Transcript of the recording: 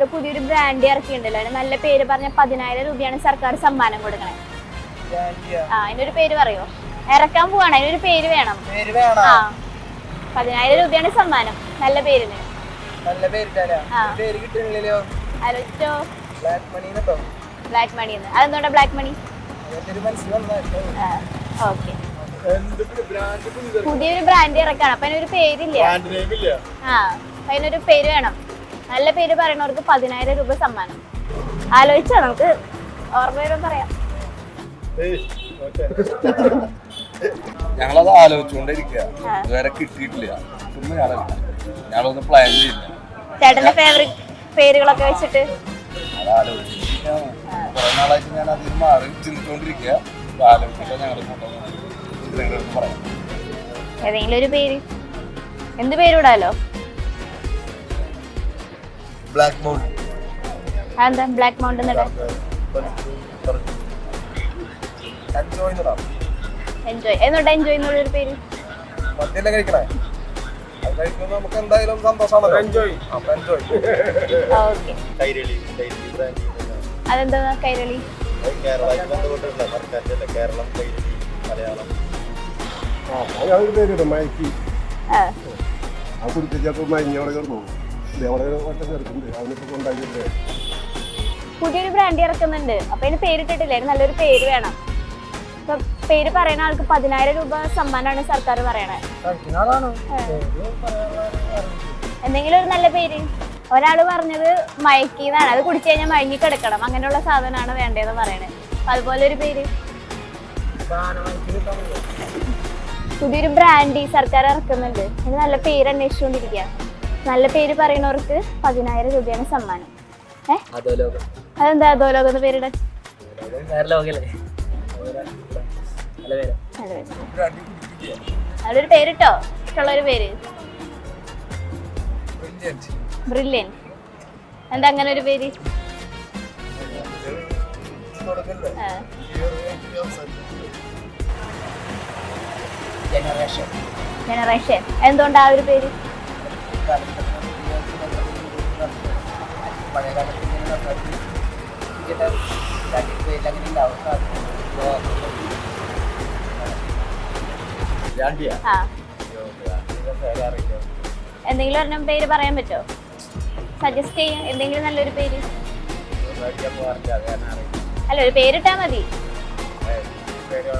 ഒരു പുതിയൊരു ബ്രാൻഡ് ഇറക്കിയിട്ടുണ്ടല്ലോ. അതിന് നല്ല പേര് പറഞ്ഞ പതിനായിരം രൂപയാണ് സർക്കാർ സമ്മാനം കൊടുക്കണേ ആ അതിനൊരു പേര് പറയോ? ഇറക്കാൻ പോവാണ്. അതിനൊരു പേര് വേണം. ആ പതിനായിരം രൂപയാണ് സമ്മാനം. നല്ല പേരിന്. ആലോചിച്ചോ ബ്ലാക്ക് മണി അതെന്തുകൊണ്ടാ ബ്ലാക്ക് മണി ഓക്കെ. പുതിയൊരു ബ്രാൻഡ് ഇറക്കാണ്. അപ്പൊ അതിനൊരു പേരില്ല. ആ അതിനൊരു പേര് വേണം. നല്ല പേര് പറയണവർക്ക് പതിനായിരം രൂപ സമ്മാനം. ആലോചിച്ചാ നമുക്ക് ഓർമ്മ പറയാം. ഞങ്ങളത് ആലോചിച്ചുകൊണ്ടിരിക്കുക. ഇതുവരെ കിട്ടിയിട്ടില്ല. ഞങ്ങളൊന്ന് പ്ലാൻ ചെയ്യില്ല ചേട്ടന്റെ ഫേവറേറ്റ് പേരുകളൊക്കെ വെച്ചിട്ട്. കുറെ നാളായിട്ട് ഞാൻ അതിൽ മാറി ചിന്തിച്ചുകൊണ്ടിരിക്കുക ആലോചിച്ചിട്ട് ഞങ്ങൾ ഏതെങ്കിലും ഒരു പേര്. എന്ത് പേര് വിടാലോ ബ്ലാക്ക് മൗണ്ട് അതെന്താ? ബ്ലാക്ക് മൗണ്ടൻ എന്നിട്ട് എൻജോയ് ചെയ്യണം എൻജോയ് എന്നിട്ട് എൻജോയ് എന്നുള്ളൊരു പേര്? മദ്യല്ലേ കഴിക്കണേ? കഴിക്കുമ്പോൾ നമുക്ക് എന്തായാലും സന്തോഷമാണല്ലോ. എൻജോയ് ആ enjoy okay Kairali Kairali brand അതെന്താ കൈരളി? കേരളമായിട്ട് ബന്ധപ്പെട്ടുള്ള സർക്കാരിന്റെ കേരളം കൈരളി മലയാളം. അയാൾ പേര് മയക്കി. ആ. ആ കുടിപ്പിച്ചപ്പോൾ മയങ്ങി അവിടെ കിടന്നു പുതിയൊരു ബ്രാൻഡ് ഇറക്കുന്നുണ്ട്. അപ്പൊ അതിന് പേരിട്ടിട്ടില്ലേ. നല്ലൊരു പേര് വേണം. ഇപ്പൊ പേര് പറയുന്ന ആൾക്ക് പതിനായിരം രൂപ സമ്മാനമാണ് സർക്കാർ പറയണേ. എന്തെങ്കിലും ഒരു നല്ല പേര്. ഒരാൾ പറഞ്ഞത് മയക്കിന്നാണ്. അത് കുടിച്ചു കഴിഞ്ഞാൽ മയങ്ങി കിടക്കണം അങ്ങനെയുള്ള സാധനമാണ് വേണ്ടതെന്ന് പറയണേ. അപ്പൊ അതുപോലെ ഒരു പേര് പുതിയൊരു ബ്രാൻഡ് ഈ സർക്കാർ ഇറക്കുന്നുണ്ട്. അതിന് നല്ല പേര് അന്വേഷിച്ചുകൊണ്ടിരിക്കുക നല്ല പേര് പറയുന്നവർക്ക് പതിനായിരം രൂപയാണ് സമ്മാനം. ഏ? അതെന്താ അധോലോകം എന്ന പേരുടെ? പേര്. നല്ലൊരു പേരിട്ടോ? ഇഷ്ടമുള്ളൊരു പേര്. ബ്രില്യൻ എന്താ അങ്ങനെ ഒരു പേര്. ജനറേഷൻ ജനറേഷൻ എന്തുകൊണ്ടാ ആ ഒരു പേര്? പഴയ അങ്ങനെ എന്തെങ്കിലും ഒരെണ്ണം പേര് പറയാൻ പറ്റോ? സജസ്റ്റ് ചെയ്യും. എന്തെങ്കിലും നല്ലൊരു പേര്. അല്ല ഒരു പേരിട്ടാ മതി. പേര്